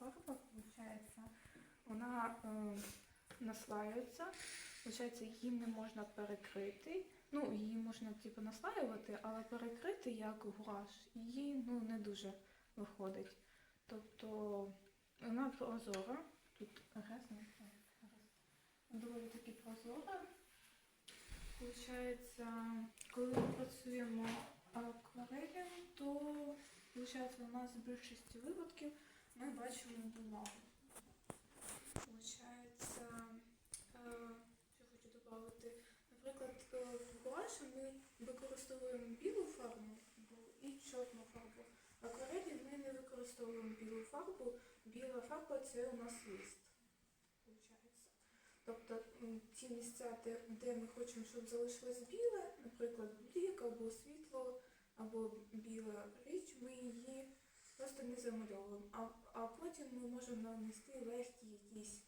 виходить, вона е, наслаюється, виходить, її не можна перекрити. Ну, її можна типу наслаювати, але перекрити як гуаш, її ну, не дуже виходить. Тобто вона прозора, тут грязно, доволі таки прозора. Получається, коли ми працюємо акварелем, то виходить, у нас в більшості випадків ми бачимо бумагу. Получається, що хочу додати, наприклад, в гуаші ми використовуємо білу фарбу і чорну фарбу. В акварелі ми не використовуємо білу фарбу. Біла фарба це у нас лист. Получається. Тобто ті місця, де, де ми хочемо, щоб залишилось біле, наприклад, блік або світло, або біла річ, ми її просто не замальовуємо щоб нам нести легкі якісь